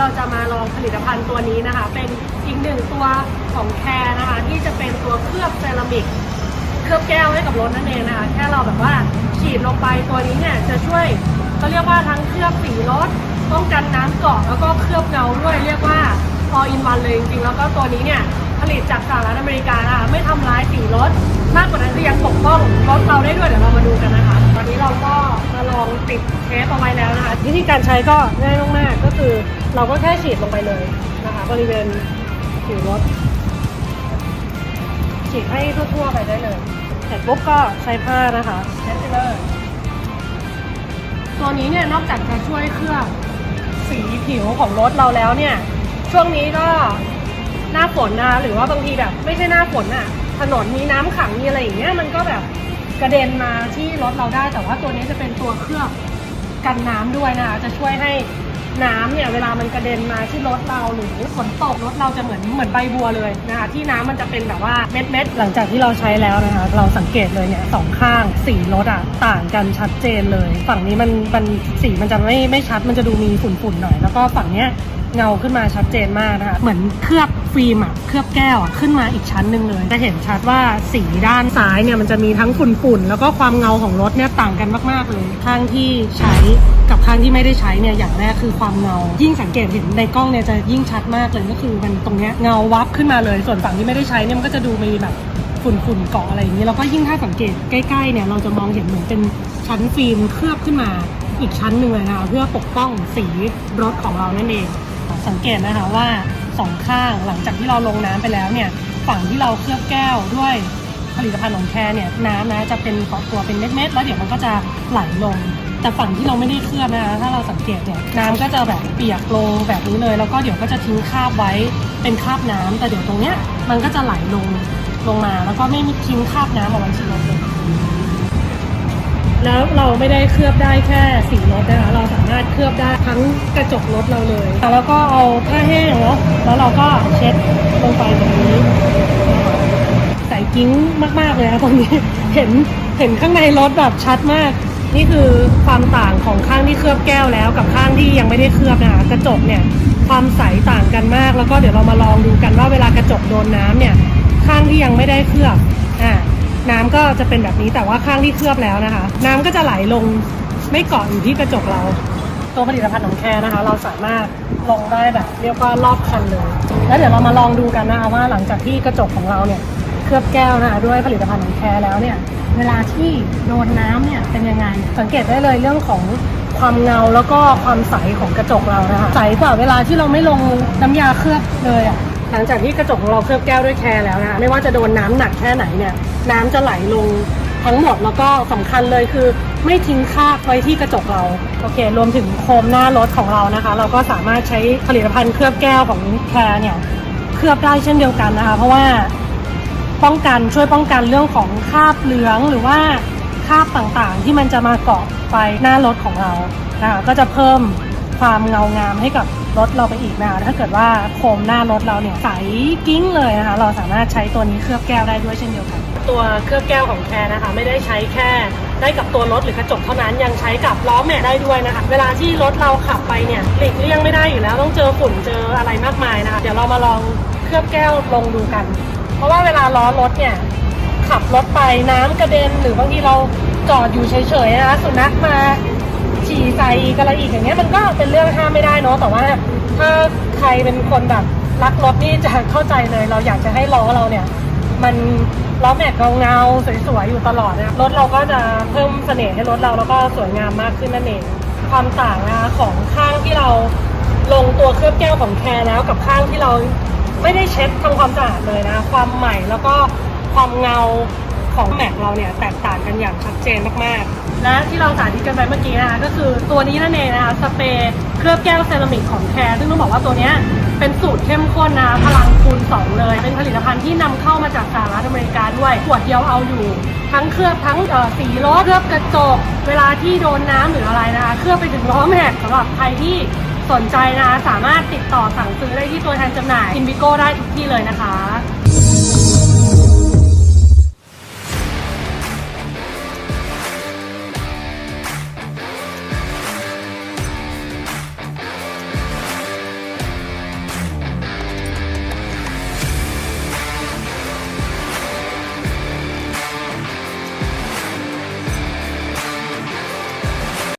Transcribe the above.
เราจะมาลองผลิตภัณฑ์ตัวนี้นะคะ เป็นอีกหนึ่งตัวของแคร์นะคะ ที่จะเป็นตัวเคลือบเซรามิก เคลือบแก้วให้กับรถนั่นเองนะคะ แค่เราแบบว่าฉีดลงไปตัวนี้เนี่ยจะช่วยเขาเรียกว่าทั้งเคลือบสีรถป้องกันน้ำเกาะแล้วก็เคลือบเงาด้วยเรียกว่า all in one เลยจริงๆแล้วก็ตัวนี้เนี่ยผลิตจากสหรัฐอเมริกานะคะไม่ทำร้ายสีรถมากกว่านั้นคือยังปกป้องรถเราได้ด้วยเดี๋ยวเรามาดูกันนะคะ ตอนนี้เราก็มาลองติดเทปเอาไว้แล้วนะคะ วิธีการใช้ก็ง่ายมากๆก็คือ เราก็แค่ฉีดลงไปเลยนะคะบริเวณผิวรถ ฉีดให้ทั่วๆไปได้เลยเสร็จปุ๊บก็ใช้ผ้านะคะเช็ดไปเลยตัวนี้เนี่ยนอกจากจะช่วยเคลือบสีผิวของรถเราแล้วเนี่ย ช่วงนี้ก็หน้าฝนนะคะหรือว่าบางทีแบบ ไม่ใช่หน้าฝนอะถนนมีน้ำขังมีอะไรอย่างเงี้ยมันก็แบบกระเด็นมาที่รถเราได้ แต่ว่าตัวนี้จะเป็นตัวเคลือบกันน้ำด้วยนะคะจะช่วยให้ น้ำเนี่ยเวลามันกระเด็นมาที่รถเราหรือฝนตกรถเราจะเหมือนเหมือนใบบัวเลยนะคะที่น้ำมันจะเป็นแบบว่าเม็ดเม็ดๆหลังจากที่เราใช้แล้วนะคะเราสังเกตเลยเนี่ยสองข้างสีรถอะต่างกันชัดเจนเลย ฝั่งนี้มันมันสีมันจะไม่ไม่ชัดมันจะดูมีฝุ่นๆหน่อย แล้วก็ฝั่งเนี้ยเงาขึ้นมาชัดเจนมากนะคะเหมือนเคลือบ ฟิล์มอะเคลือบแก้วอะขึ้นมาอีกชั้นหนึ่งเลย จะเห็นชัดว่าสีด้านซ้ายเนี่ยมันจะมีทั้งฝุ่นๆแล้วก็ความเงาของรถเนี่ยต่างกันมากๆเลยข้างที่ใช้กับข้างที่ไม่ได้ใช้เนี่ยอย่างแรกคือความเงา ยิ่งสังเกตเห็นในกล้องเนี่ยจะยิ่งชัดมากเลยก็คือมันตรงเนี้ยเงาวับขึ้นมาเลย ส่วนฝั่งที่ไม่ได้ใช้เนี่ยมันก็จะดูมีแบบฝุ่นๆเกาะอะไรอย่างนี้แล้วก็ยิ่งถ้าสังเกตใกล้ๆเนี่ยเราจะมองเห็นเหมือนเป็นชั้นฟิล์มเคลือบขึ้นมาอีกชั้นหนึ่งเลยนะคะเพื่อปกป้องสีรถของเรานั่นเอง สังเกตนะคะว่า สองข้าง หลังจากที่เราลงน้ำไปแล้วเนี่ยฝั่งที่เราเคลือบแก้วด้วยผลิตภัณฑ์ของแคร์เนี่ยน้ำนะจะเป็นเกาะตัวเป็นเม็ดๆแล้วเดี๋ยวมันก็จะไหลลง แต่ฝั่งที่เราไม่ได้เคลือบนะคะถ้าเราสังเกตเนี่ยน้ำก็จะแบบเปียกลงแบบนี้เลย แล้วก็เดี๋ยวก็จะทิ้งคราบไว้เป็นคราบน้ำแต่เดี๋ยวตรงเนี้ยมันก็จะไหลลงลงมา แล้วก็ไม่มีทิ้งคราบน้ำเอาไว้ที่รถเลย แล้วเราไม่ได้เคลือบได้แค่สีรถนะคะเราสามารถเคลือบได้ทั้งกระจกรถเราเลยแล้วก็เอาผ้าแห้งเนาะแล้วเราก็เช็ดลงไปแบบนี้ใส่กิ้งมากๆเลยนะตรงนี้เห็นเห็นข้างในรถแบบชัดมาก นี่คือความต่างของข้างที่เคลือบแก้วแล้ว กับข้างที่ยังไม่ได้เคลือบนะคะกระจกเนี่ยความใสต่างกันมาก แล้วก็เดี๋ยวเรามาลองดูกันว่าเวลากระจกโดนน้ำเนี่ยข้างที่ยังไม่ได้เคลือบ น้ำก็จะเป็นแบบนี้แต่ว่าข้างที่เคลือบแล้วนะคะ น้ำก็จะไหลลงไม่เกาะอยู่ที่กระจกเรา ตัวผลิตภัณฑ์ของแคร์นะคะ เราสามารถลงได้แบบเรียกว่ารอบคันเลย แล้วเดี๋ยวเรามาลองดูกันนะคะว่าหลังจากที่กระจกของเราเนี่ยเคลือบแก้วนะคะด้วยผลิตภัณฑ์ของแคร์แล้วเนี่ยเวลาที่โดนน้ำเนี่ยเป็นยังไง สังเกตได้เลยเรื่องของความเงาแล้วก็ความใสของกระจกเรานะคะใสกว่าเวลาที่เราไม่ลงน้ำยาเคลือบเลยอะ หลังจากที่กระจกของเราเคลือบแก้วด้วยแคร์แล้วนะคะไม่ว่าจะโดนน้ำหนักแค่ไหนเนี่ย น้ำจะไหลลงทั้งหมดแล้วก็สำคัญเลยคือ ไม่ทิ้งคราบไว้ที่กระจกเราโอเค รวมถึงโคมหน้ารถของเรานะคะ เราก็สามารถใช้ผลิตภัณฑ์เคลือบแก้วของแคร์เนี่ยเคลือบได้เช่นเดียวกันนะคะ เพราะว่าป้องกันช่วยป้องกันเรื่องของคราบเหลืองหรือว่าคราบต่างๆ ที่มันจะมาเกาะไปหน้ารถของเรานะคะก็จะเพิ่มความเงางามให้กับ รถเราไปอีกนะคะถ้าเกิดว่าโคมหน้ารถเราเนี่ยใสกิ้งเลยนะคะ เราสามารถใช้ตัวนี้เคลือบแก้วได้ด้วยเช่นเดียวกัน ตัวเคลือบแก้วของแคร์นะคะ ไม่ได้ใช้แค่ได้กับตัวรถหรือกระจกเท่านั้นยังใช้กับล้อแม็กได้ด้วยนะคะ เวลาที่รถเราขับไปเนี่ยหลีกเลี่ยงไม่ได้อยู่แล้วต้องเจอฝุ่นเจออะไรมากมายนะคะเดี๋ยวเรามาลองเคลือบแก้วลงดูกัน เพราะว่าเวลาล้อรถเนี่ยขับรถไปน้ำกระเด็นหรือบางทีเราจอดอยู่เฉยๆนะคะสุนัขมา ฉี่ใส่อีกอะไรอีกอย่างเงี้ยมันก็เป็นเรื่องห้ามไม่ได้เนาะแต่ว่า ถ้าใครเป็นคนแบบรักรถนี่จะเข้าใจเลย เราอยากจะให้ล้อเราเนี่ย มันล้อแม็กเงาๆสวยๆอยู่ตลอดนะรถเราก็จะเพิ่มเสน่ห์ให้รถเราแล้วก็สวยงามมากขึ้นนั่นเองความต่างนะของข้างที่เราลงตัวเคลือบแก้วของแคร์แล้วกับข้างที่เราไม่ได้เช็ดทำความสะอาดเลยนะ ความใหม่แล้วก็ความเงา ของแม็กเราเนี่ยแตกต่างกันอย่างชัดเจนมากๆ และที่เราสาธิตกันไปเมื่อกี้นะคะก็คือตัวนี้นั่นเองนะคะสเปรย์เคลือบแก้วเซรามิกของแคร์ซึ่งต้องบอกว่าตัวนี้เป็นสูตรเข้มข้นนะพลังคูณ2เลย เป็นผลิตภัณฑ์ที่นำเข้ามาจากสหรัฐอเมริกาด้วยขวดเดียวเอาอยู่ ทั้งเคลือบทั้งเอ่อสีรถเคลือบกระจก เวลาที่โดนน้ำหรืออะไรนะคะเคลือบไปถึงล้อแม็กสำหรับใครที่สนใจนะคะสามารถติดต่อสั่งซื้อได้ที่ตัวแทนจำหน่ายอินวิโก้ได้ทุกที่เลยนะคะ